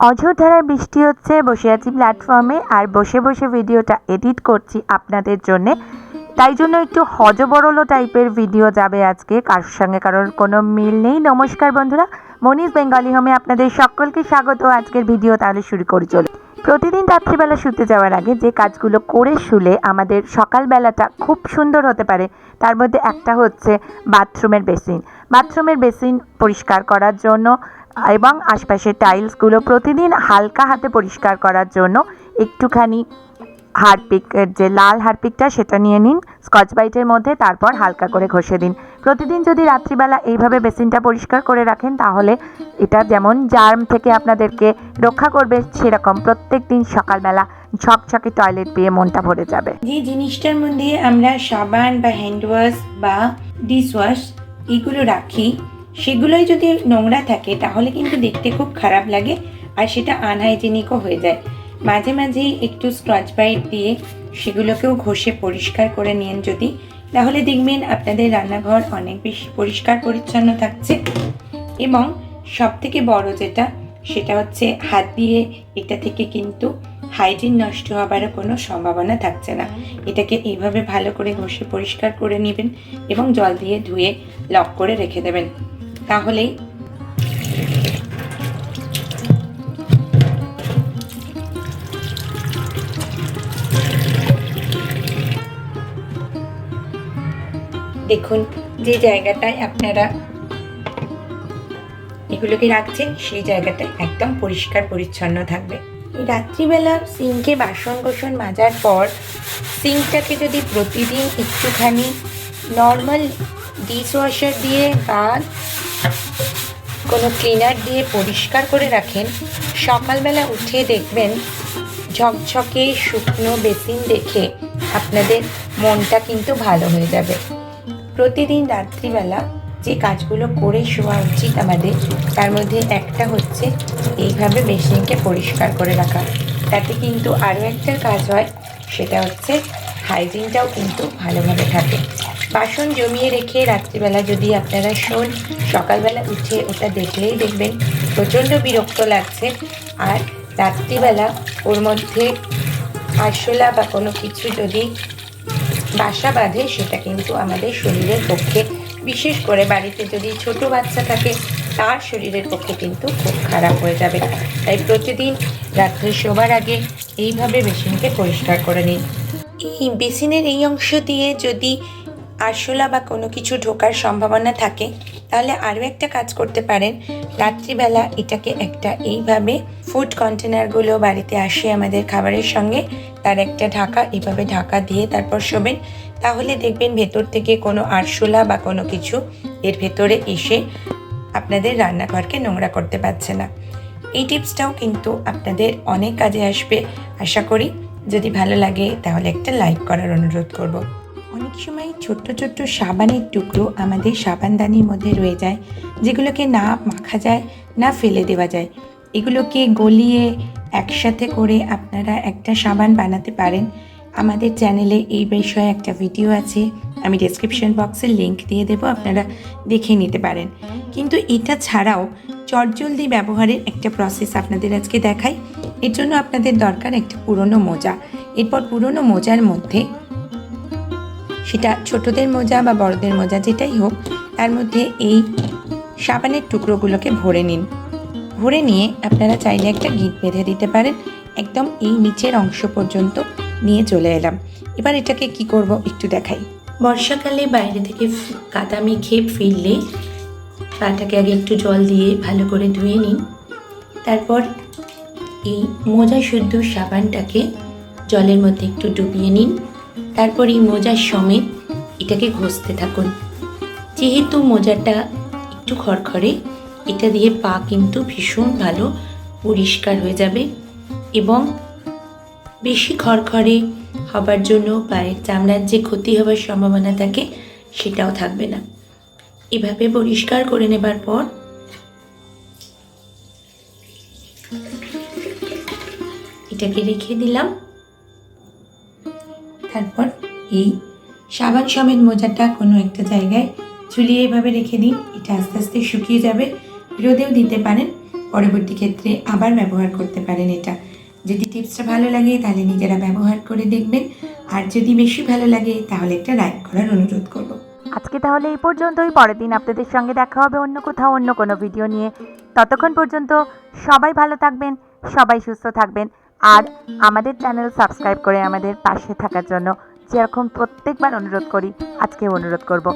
অঝোরধারায় বৃষ্টি হচ্ছে, বসে আছি প্ল্যাটফর্মে আর বসে বসে ভিডিওটা এডিট করছি আপনাদের জন্যে। তাই জন্য একটু হজবরল টাইপের ভিডিও যাবে আজকে, কারোর সঙ্গে কারোর কোনো মিল নেই। নমস্কার বন্ধুরা মনির বেঙ্গলি হোমে আপনাদের সকলকে স্বাগত। আজকের ভিডিও তাহলে শুরু করে চলে প্রতিদিন রাত্রিবেলা শুতে যাওয়ার আগে যে কাজগুলো করে শুলে আমাদের সকালবেলাটা খুব সুন্দর হতে পারে, তার মধ্যে একটা হচ্ছে বাথরুমের বেসিন বাথরুমের বেসিন পরিষ্কার করার জন্য এবং আশপাশের টাইলসগুলো প্রতিদিন হালকা হাতে পরিষ্কার করার জন্য একটুখানি হারপিকের যে লাল হারপিকটা সেটা নিয়ে নিন, স্কচ ব্রাইটের মধ্যে, তারপর হালকা করে ঘষে দিন। প্রতিদিন যদি রাত্রিবেলা এইভাবে বেসিনটা পরিষ্কার করে রাখেন, তাহলে এটা যেমন জার্ম থেকে আপনাদেরকে রক্ষা করবে, সেরকম প্রত্যেক দিন সকালবেলা ঝকঝকে টয়লেট পেয়ে মনটা ভরে যাবে। যে জিনিসটার মধ্যে আমরা সাবান বা হ্যান্ড ওয়াশ বা ডিশ ওয়াশ এগুলো রাখি সেগুলোই যদি নোংরা থাকে, তাহলে কিন্তু দেখতে খুব খারাপ লাগে। আর সেটা আনহাইজেনিকও হয়ে যায়। মাঝে মাঝে একটু স্ক্রচ ব্রাইট দিয়ে সেগুলোকেও ঘষে পরিষ্কার করে নিন যদি। তাহলে দেখবেন আপনাদের রান্নাঘর অনেক বেশি পরিষ্কার পরিচ্ছন্ন থাকছে। এবং সব থেকে বড় যেটা, সেটা হচ্ছে হাত দিয়ে এটা থেকে কিন্তু হাইজিন নষ্ট হবারও কোনো সম্ভাবনা থাকছে না। এটাকে এইভাবে ভালো করে ঘষে পরিষ্কার করে নেবেন এবং জল দিয়ে ধুয়ে লক করে রেখে দেবেন। তাহলেই দেখুন, যে জায়গাটায় আপনারা এগুলোকে রাখছেন, সেই জায়গাটা একদম পরিষ্কার পরিচ্ছন্ন থাকবে। রাত্রিবেলা সিঙ্কে বাসন কোসন মাজার পর সিঙ্কটাকে যদি প্রতিদিন একটুখানি নর্মাল ডিশ ওয়াশার দিয়ে বা কোনো ক্লিনার দিয়ে পরিষ্কার করে রাখেন, সকালবেলা উঠে দেখবেন ঝকঝকে শুকনো বেসিন দেখে আপনাদের মনটা কিন্তু ভালো হয়ে যাবে। প্রতিদিন রাত্রিবেলা যে কাজগুলো করে শোয়া উচিত আমাদের, তার মধ্যে একটা হচ্ছে এইভাবে বেসিনকে পরিষ্কার করে রাখা। তাতে কিন্তু আরও একটা কাজ হয়, সেটা হচ্ছে হাইজিনটাও কিন্তু ভালোভাবে থাকে। বাসন জমিয়ে রেখে রাত্রিবেলা যদি আপনারা শোন, সকালবেলা উঠে ওটা দেখলেই দেখবেন প্রচণ্ড বিরক্ত লাগছে। আর রাত্রিবেলা ওর মধ্যে আরশোলা বা কোনো কিছু যদি বাসা বাঁধে, সেটা কিন্তু আমাদের শরীরের পক্ষে, বিশেষ করে বাড়িতে যদি ছোট বাচ্চা থাকে, তার শরীরের পক্ষে কিন্তু খুব খারাপ হয়ে যাবে। তাই প্রতিদিন রাত্রে শোবার আগে এইভাবে বেসিনকে পরিষ্কার করে নিন। এই বেসিনের এই অংশ দিয়ে যদি আরশোলা বা কোনো কিছু ঢোকার সম্ভাবনা থাকে, তাহলে আরও একটা কাজ করতে পারেন। রাত্রিবেলা এটাকে একটা এইভাবে ফুড কন্টেনারগুলো বাড়িতে আসে আমাদের খাবারের সঙ্গে, তার একটা ঢাকা এইভাবে ঢাকা দিয়ে তারপর শোবেন। তাহলে দেখবেন ভেতর থেকে কোনো আরশোলা বা কোনো কিছু এর ভেতরে এসে আপনাদের রান্নাঘরকে নোংরা করতে পারছে না। এই টিপসটাও কিন্তু আপনাদের অনেক কাজে আসবে। আশা করি যদি ভালো লাগে তাহলে একটা লাইক করার অনুরোধ করব। অনেক সময় ছোট্ট ছোট্ট সাবানের টুকরো আমাদের সাবানদানির মধ্যে রয়ে যায়, যেগুলোকে না মাখা যায়, না ফেলে দেওয়া যায়। এগুলোকে গলিয়ে একসাথে করে আপনারা একটা সাবান বানাতে পারেন। আমাদের চ্যানেলে এই বিষয়ে একটা ভিডিও আছে, আমি ডেসক্রিপশন বক্সে লিংক দিয়ে দেবো, আপনারা দেখে নিতে পারেন। কিন্তু এটা ছাড়াও চটজলদি ব্যবহারের একটা প্রসেস আপনাদের আজকে দেখাই। এর জন্য আপনাদের দরকার একটা পুরনো মোজা। এরপর পুরনো মোজার মধ্যে সেটা ছোটদের মোজা বা বড়দের মোজা, যেটাই হোক, তার মধ্যে এই সাবানের টুকরোগুলোকে ভরে নিন। ভরে নিয়ে আপনারা চাইলে একটা গিট বেঁধে দিতে পারেন। একদম এই নিচের অংশ পর্যন্ত নিয়ে চলে এলাম। এবার এটাকে কি করব একটু দেখাই। বর্ষাকালে বাইরে থেকে কাদা মেখে ফিরলে পাটাকে আগে একটু জল দিয়ে ভালো করে ধুয়ে নিন। তারপর এই মোজা শুদ্ধ সাবানটাকে জলের মধ্যে একটু ডুবিয়ে নিন। তারপর এই মোজার সমেত এটাকে ঘষতে থাকুন। যেহেতু মোজাটা একটু খড়খড়ে, এটা দিয়ে পা কিন্তু ভীষণ ভালো পরিষ্কার হয়ে যাবে এবং বেশি খড়খড়ে হবার জন্য পায়ের চামড়ার যে ক্ষতি হবার সম্ভাবনা থাকে সেটাও থাকবে না। এভাবে পরিষ্কার করে নেবার পর এটাকে রেখে দিলাম। তারপর এই সাবান সমেত মোজাটা কোনো একটা জায়গায় ঝুলিয়ে এভাবে রেখে দিন। এটা আস্তে আস্তে শুকিয়ে যাবে। রোদেও দিতে পারেন। পরবর্তী ক্ষেত্রে আবার ব্যবহার করতে পারেন এটা। যদি টিপসটা ভালো লাগে তাহলে নিজেরা ব্যবহার করে দেখবেন। আর যদি বেশি ভালো লাগে তাহলে একটা লাইক করার অনুরোধ করব। আজকে তাহলে এই পর্যন্তই। পরের দিন আপনাদের সঙ্গে দেখা হবে অন্য কোথাও, অন্য কোনো ভিডিও নিয়ে। ততক্ষণ পর্যন্ত সবাই ভালো থাকবেন, সবাই সুস্থ থাকবেন। আর আমাদের চ্যানেল সাবস্ক্রাইব করে আমাদের পাশে থাকার জন্য যেরকম প্রত্যেকবার অনুরোধ করি, আজকে অনুরোধ করব।